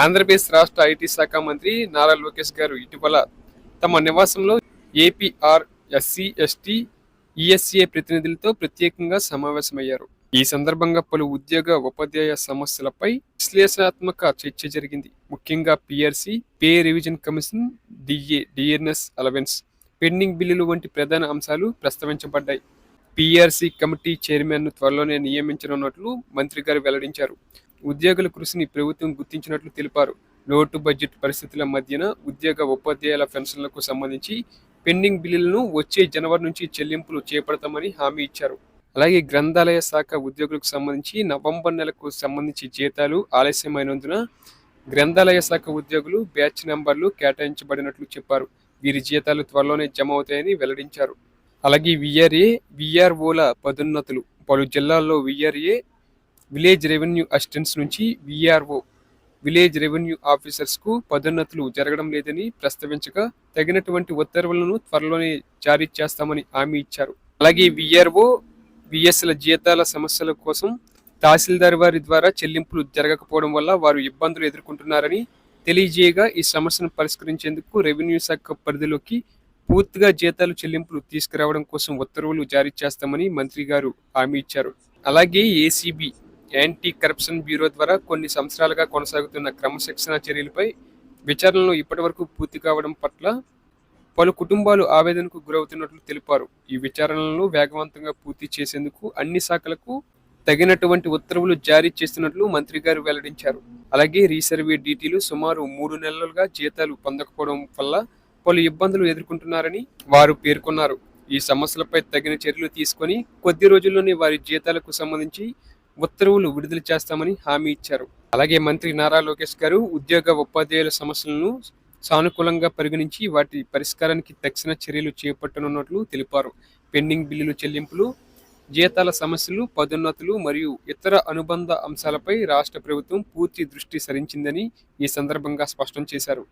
ఆంధ్రప్రదేశ్ రాష్ట్ర ఐటీ శాఖ మంత్రి నారా లోకేష్ గారు ఇటీవల తమ నివాసంలో ఏపీఆర్ ఎస్సీ ఎస్టీ ఈఎస్సీఏ ప్రతినిధులతో ప్రత్యేకంగా సమావేశమయ్యారు. ఈ సందర్భంగా పలు ఉద్యోగ ఉపాధ్యాయ సమస్యలపై విశ్లేషణాత్మక చర్చ జరిగింది. ముఖ్యంగా PRC pay revision commission DA DNS allowance pending బిల్లులు వంటి ప్రధాన అంశాలు ప్రస్తావించబడ్డాయి. పిఆర్సి కమిటీ చైర్మన్ను త్వరలోనే నియమించనున్నట్లు మంత్రి గారు వెల్లడించారు. ఉద్యోగుల కృషిని ప్రభుత్వం గుర్తించినట్లు తెలిపారు. లోటు బడ్జెట్ పరిస్థితుల మధ్యన ఉద్యోగ ఉపాధ్యాయుల పెన్షన్లకు సంబంధించి పెండింగ్ బిల్లులను వచ్చే జనవరి నుంచి చెల్లింపులు చేపడతామని హామీ ఇచ్చారు. అలాగే గ్రంథాలయ శాఖ ఉద్యోగులకు సంబంధించి నవంబర్ నెలకు సంబంధించి జీతాలు ఆలస్యమైనందున గ్రంథాలయ శాఖ ఉద్యోగులు బ్యాచ్ నెంబర్లు కేటాయించబడినట్లు చెప్పారు. వీరి జీతాలు త్వరలోనే జమ అవుతాయని వెల్లడించారు. అలాగే విఆర్ఏ విఆర్ఓల పదోన్నతులు పలు జిల్లాల్లో విఆర్ఏ విలేజ్ రెవెన్యూ అసిస్టెంట్స్ నుంచి విఆర్ఓ విలేజ్ రెవెన్యూ ఆఫీసర్స్కు పదోన్నతులు జరగడం లేదని ప్రస్తావించగా తగినటువంటి ఉత్తర్వులను త్వరలోనే జారీ చేస్తామని హామీ ఇచ్చారు. అలాగే విఆర్ఓ విఎస్ల జీతాల సమస్యల కోసం తహసీల్దార్ వారి ద్వారా చెల్లింపులు జరగకపోవడం వల్ల వారు ఇబ్బందులు ఎదుర్కొంటున్నారని తెలియజేయగా ఈ సమస్యను పరిష్కరించేందుకు రెవెన్యూ శాఖ పరిధిలోకి పూర్తిగా జీతాలు చెల్లింపులు తీసుకురావడం కోసం ఉత్తర్వులు జారీ చేస్తామని మంత్రి గారు హామీ ఇచ్చారు. అలాగే ఏసీబీ యాంటీ కరప్షన్ బ్యూరో ద్వారా కొన్ని సంవత్సరాలుగా కొనసాగుతున్న క్రమశిక్షణ చర్యలపై విచారణలు ఇప్పటివరకు పూర్తి కావడం పట్ల పలు కుటుంబాలు ఆవేదనకు గురవుతున్నట్లు తెలిపారు. ఈ విచారణలను వేగవంతంగా పూర్తి చేసేందుకు అన్ని శాఖలకు తగినటువంటి ఉత్తర్వులు జారీ చేస్తున్నట్లు మంత్రి గారు వెల్లడించారు. అలాగే రీసర్వే డీటీలు సుమారు మూడు నెలలుగా జీతాలు పొందకపోవడం వల్ల పలు ఇబ్బందులు ఎదుర్కొంటున్నారని వారు పేర్కొన్నారు. ఈ సమస్యలపై తగిన చర్యలు తీసుకొని కొద్ది రోజుల్లోనే వారి జీతాలకు సంబంధించి ఉత్తర్వులు విడుదల చేస్తామని హామీ ఇచ్చారు. అలాగే మంత్రి నారా లోకేష్ గారు ఉద్యోగ ఉపాధ్యాయుల సమస్యలను సానుకూలంగా పరిగణించి వాటి పరిష్కారానికి తక్షణ చర్యలు చేపట్టనున్నట్లు తెలిపారు. పెండింగ్ బిల్లులు చెల్లింపులు జీతాల సమస్యలు పదోన్నతులు మరియు ఇతర అనుబంధ అంశాలపై రాష్ట్ర ప్రభుత్వం పూర్తి దృష్టి సారించిందని ఈ సందర్భంగా స్పష్టం చేశారు.